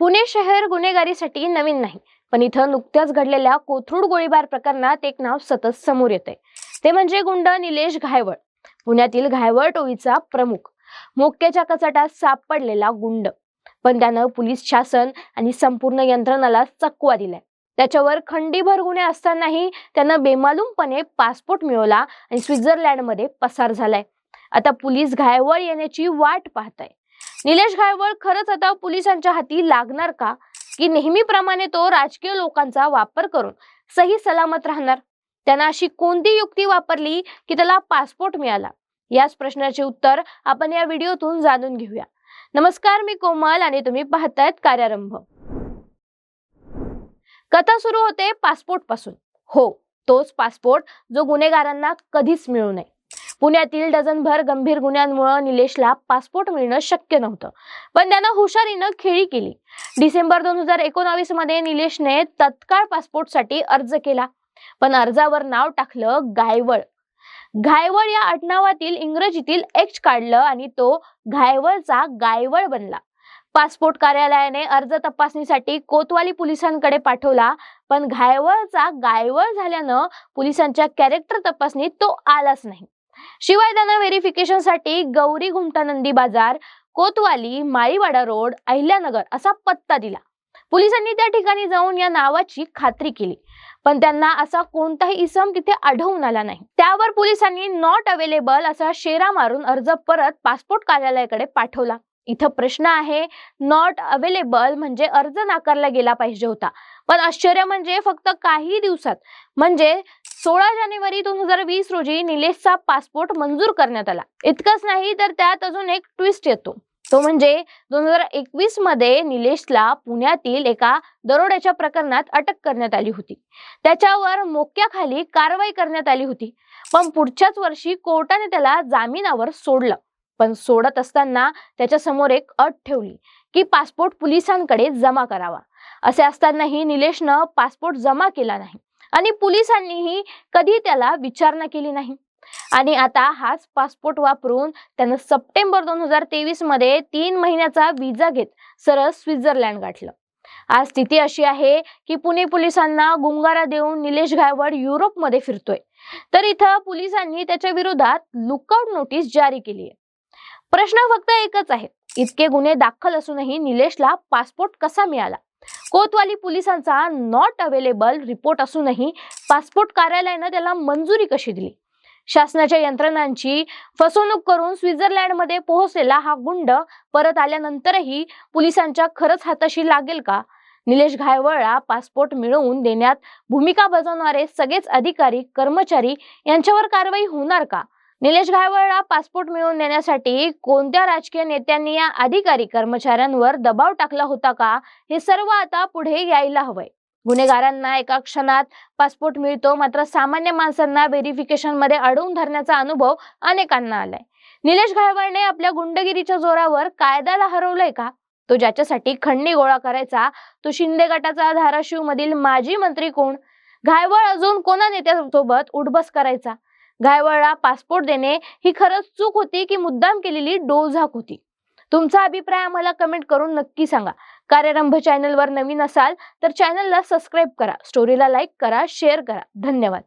पुणे शहर गुन्हेगारीसाठी नवीन नाही पण इथं नुकत्याच घडलेल्या कोथरूड गोळीबार प्रकरणात एक नाव सतत समोर येते ते म्हणजे गुंड निलेश घायवळ पुण्यातील घायवळ टोळीचा प्रमुख. मोक्याच्या कचाटात सापडलेला गुंड पण त्यानं पोलीस शासन आणि संपूर्ण यंत्रणाला चकवा दिलाय. त्याच्यावर खंडीभर गुन्हे असतानाही त्यानं बेमालूमपणे पासपोर्ट मिळवला आणि स्वित्झर्लंडमध्ये पसार झालाय. आता पोलीस घायवळ येण्याची वाट पाहताय. निलेश गायवळ खरंच आता पोलिसांच्या हाती लागणार का? की नेहमीप्रमाणे तो राजकीय लोकांचा वापर करून सही सलामत राहणार? त्यानं अशी कोणती युक्ती वापरली की त्याला पासपोर्ट मिळाला? याच प्रश्नाचे उत्तर आपण या व्हिडिओतून जाणून घेऊया. नमस्कार मी कोमल आणि तुम्ही पाहतायत कार्यारंभ. कथा सुरू होते पासपोर्टपासून हो तोच पासपोर्ट जो गुन्हेगारांना कधीच मिळू नये. पुण्यातील डझनभर गंभीर गुन्ह्यांमुळे निलेशला पासपोर्ट मिळणं शक्य नव्हतं. पण त्यानं हुशारीनं खेळी केली. डिसेंबर दोन हजार एकोणावीसमध्ये निलेशने तत्काळ पासपोर्टसाठी अर्ज केला. पण अर्जावर नाव टाकलं गायवळ घायवळ या आडनावातील इंग्रजीतील एच काढलं आणि तो घायवळचा गायवळ बनला. पासपोर्ट कार्यालयाने अर्ज तपासणीसाठी कोतवाली पोलिसांकडे पाठवला पण घायवळचा गायवळ झाल्यानं पोलिसांच्या कॅरेक्टर तपासणीत तो आलाच नाही. शिवाय त्यांना व्हेरिफिकेशनसाठी गौरी घुमटा नंदी बाजार कोतवाली माळीवाडा रोड अहिल्यानगर असा पत्ता दिला. पोलिसांनी त्या ठिकाणी जाऊन या नावाची खात्री केली. पण त्यांना असा कोणताही इसम तिथे आढळून आला नाही. त्यावर पोलिसांनी नॉट अवेलेबल असा शेरा मारून अर्ज परत पासपोर्ट कार्यालयाकडे पाठवला. इथं प्रश्न आहे नॉट अवेलेबल म्हणजे अर्ज नाकारला गेला पाहिजे होता. पण आश्चर्य म्हणजे फक्त काही दिवसात. म्हणजे सोळा जानेवारी दोन हजार वीस रोजी निलेशचा पासपोर्ट मंजूर करण्यात आला. इतकंच नाही तर त्यात अजून एक ट्विस्ट येतो. तो म्हणजे दोन हजार एकवीसमध्ये निलेशला पुण्यातील एका दरोड्याच्या प्रकरणात अटक करण्यात आली होती. त्याच्यावर मोक्याखाली कारवाई करण्यात आली होती. पण पुढच्याच वर्षी कोर्टाने त्याला जामिनावर सोडलं. पण सोडत असताना त्याच्यासमोर एक अट ठेवली की पासपोर्ट पोलिसांकडे जमा करावा. असे असतानाही निलेशनं पासपोर्ट जमा केला नाही. आणि पोलिसांनीही कधी त्याला विचारणा केली नाही. आणि आता हाच पासपोर्ट वापरून त्यानं सप्टेंबर दोन हजार तेवीसमध्ये तीन महिन्याचा विजा घेत सरळ स्वित्झर्लंड गाठलं. आज स्थिती अशी आहे की पुणे पोलिसांना गुंगारा देऊन निलेश गायवड युरोपमध्ये फिरतोय. तर इथं पोलिसांनी त्याच्या विरोधात लुकआउट नोटीस जारी केली आहे प्रश्न फक्त एकच आहे. इतके गुन्हे दाखल असूनही निलेशला पासपोर्ट कसा मिळाला? कोतवाली पोलिसांचा नॉट अवेलेबल रिपोर्ट असूनही पासपोर्ट कार्यालयानं त्याला मंजुरी कशी दिली? शासनाच्या यंत्रणांची फसवणूक करून स्वित्झर्लंडमध्ये पोहोचलेला हा गुंड परत आल्यानंतरही पोलिसांच्या खरंच हाताशी लागेल का? निलेश घायवळला पासपोर्ट मिळवून देण्यात भूमिका बजावणारे सगळेच अधिकारी कर्मचारी यांच्यावर कारवाई होणार का? निलेश घायवळला पासपोर्ट मिळवून देण्यासाठी कोणत्या राजकीय नेत्यांनी या अधिकारी कर्मचाऱ्यांवर दबाव टाकला होता का? हे सर्व आता पुढे यायला हवंय. गुन्हेगारांना एका क्षणात पासपोर्ट मिळतो मात्र सामान्य माणसांना व्हेरिफिकेशनमध्ये अडवून धरण्याचा अनुभव अनेकांना आलाय. निलेश घायवळने आपल्या गुंडगिरीच्या जोरावर कायद्याला हरवलंय का? तो ज्याच्यासाठी खंडी गोळा करायचा तो शिंदे गटाचा धाराशिव मधील माजी मंत्री कोण? घायवळ अजून कोणा नेत्यासोबत उठबस करायचा? घायवळला पासपोर्ट देणे ही खरंच चूक होती की मुद्दाम केलेली डोझाक होती. तुमचा अभिप्राय आम्हाला कमेंट करून नक्की सांगा. कार्यारंभ चॅनलवर नवीन असाल तर चॅनलला सबस्क्राईब करा स्टोरीला लाईक करा शेअर करा. धन्यवाद.